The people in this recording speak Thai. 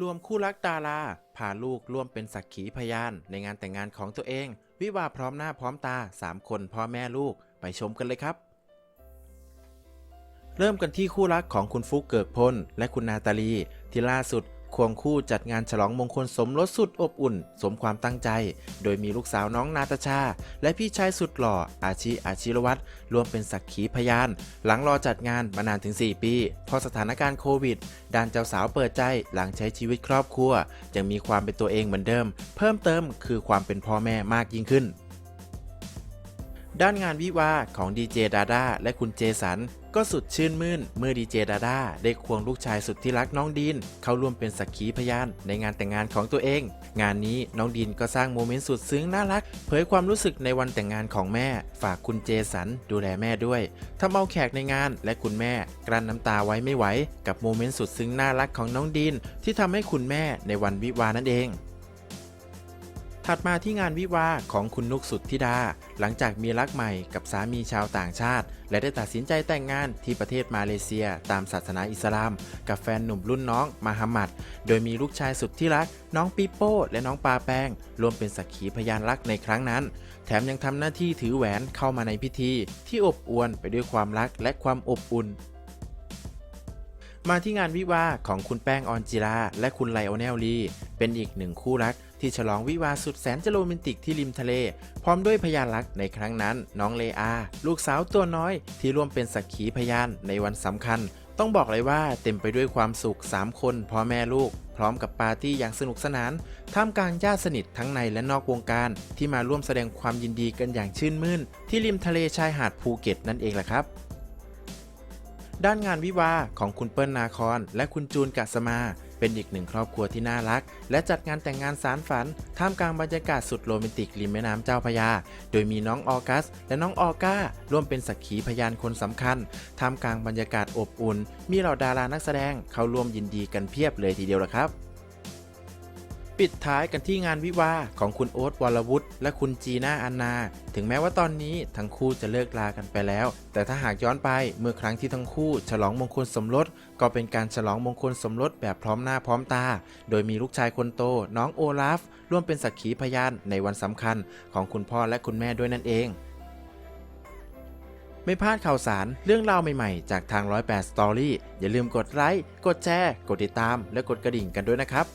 รวมคู่รักดาราพาลูกร่วมเป็นสักขีพยาน ในงานแต่งงานของตัวเอง วิวาพร้อมหน้าพร้อมตา 3 คนพ่อแม่ลูกไปชมกันเลยครับ เริ่มกันที่คู่รักของคุณฟุกเกิกพลและคุณนาตาลี ที่ล่าสุด ควงคู่จัดงานฉลองมงคลสมรสสุดอบอุ่น สมความตั้งใจ โดยมีลูกสาวน้องนาตาชา และพี่ชายสุดหล่ออาชิอาชิรวัตรรวมเป็นสักขีพยาน หลังรอจัดงานมานานถึง 4 ปีพราะสถานการณ์โควิดด้านเจ้าสาวเปิดใจหลังใช้ชีวิตครอบครัวยังมีความเป็นตัวเองเหมือนเดิม เพิ่มเติมคือความเป็นพ่อแม่มากยิ่งขึ้น ด้านงานวิวาของดีเจดาด้าและคุณเจสัน ก็สุดชื่นมื่น เมื่อดีเจดาด้าได้ควงลูกชายสุดที่รักน้องดีน เข้าร่วมเป็นสักขีพยานในงานแต่งงานของตัวเอง งานนี้น้องดีนก็สร้างโมเมนต์สุดซึ้งน่ารัก เผยความรู้สึกในวันแต่งงานของแม่ ฝากคุณเจสันดูแลแม่ด้วยทำเอาแขกในงานและคุณแม่ กลั้นน้ำตาไว้ไม่ไหวกับโมเมนต์สุดซึ้งน่ารักของน้องดีนที่ทำให้คุณแม่ในวันวิวานั่นเอง ถัดมาที่งานวิวาของคุณนุกสุดธิดา หลังจากมีรักใหม่กับสามีชาวต่างชาติ และได้ตัดสินใจแต่งงานที่ประเทศมาเลเซีย ตามศาสนาอิสลาม กับแฟนหนุ่มรุ่นน้องมาฮัมหมัด โดยมีลูกชายสุดที่รัก น้องปีโป้และน้องปาแป้งรวมเป็นสักขีพยานรักในครั้งนั้น แถมยังทำหน้าที่ถือแหวนเข้ามาในพิธี ที่อบอวลไปด้วยความรักและความอบอุ่น มาที่งานวิวาของคุณแป้งออนจิราและคุณไลโอเนลลีเป็นอีกหนึ่งคู่รักที่ฉลองวิวาสุดแสนจะโรแมนติกที่ริมทะเล พร้อมด้วยพยานรักในครั้งนั้น น้องเลอา ลูกสาวตัวน้อย ที่ร่วมเป็นสักขีพยานในวันสำคัญ ต้องบอกเลยว่าเต็มไปด้วยความสุข 3 คนพ่อแม่ลูก พร้อมกับปาร์ตี้อย่างสนุกสนาน ท่ามกลางญาติสนิททั้งในและนอกวงการ ที่มาร่วมแสดงความยินดีกันอย่างชื่นมื่น ที่ริมทะเลชายหาดภูเก็ตนั่นเองแหละครับ ด้านงานวิวาของคุณเปิ้ลนาคอนและคุณจูนกัสมาเป็นอีกหนึ่งครอบครัวที่น่ารัก และจัดงานแต่งงานสารฝัน ท่ามกลางบรรยากาศสุดโรแมนติกริมแม่น้ำเจ้าพระยา โดยมีน้องออกัส และน้องออก้าร่วมเป็นสักขีพยานคนสำคัญ ท่ามกลางบรรยากาศอบอุ่น มีเหล่าดารานักแสดงเข้าร่วมยินดีกันเพียบเลยทีเดียวละครับ ปิดท้ายกันที่งานวิวาของคุณโอ๊ตวรวุฒิและคุณจีน่าอันนา ถึงแม้ว่าตอนนี้ทั้งคู่จะเลิกลากันไปแล้ว แต่ถ้าหากย้อนไปเมื่อครั้งที่ทั้งคู่ฉลองมงคลสมรส ก็เป็นการฉลองมงคลสมรสแบบพร้อมหน้าพร้อมตา โดยมีลูกชายคนโต น้องโอลาฟ ร่วมเป็นสักขีพยานในวันสำคัญของคุณพ่อและคุณแม่ด้วยนั่นเองไม่พลาดข่าวสารเรื่องราวใหม่ๆ จากทาง 108 Story อย่าลืมกดไลค์ กดแชร์ กดติดตาม และกดกระดิ่งกันด้วยนะครับ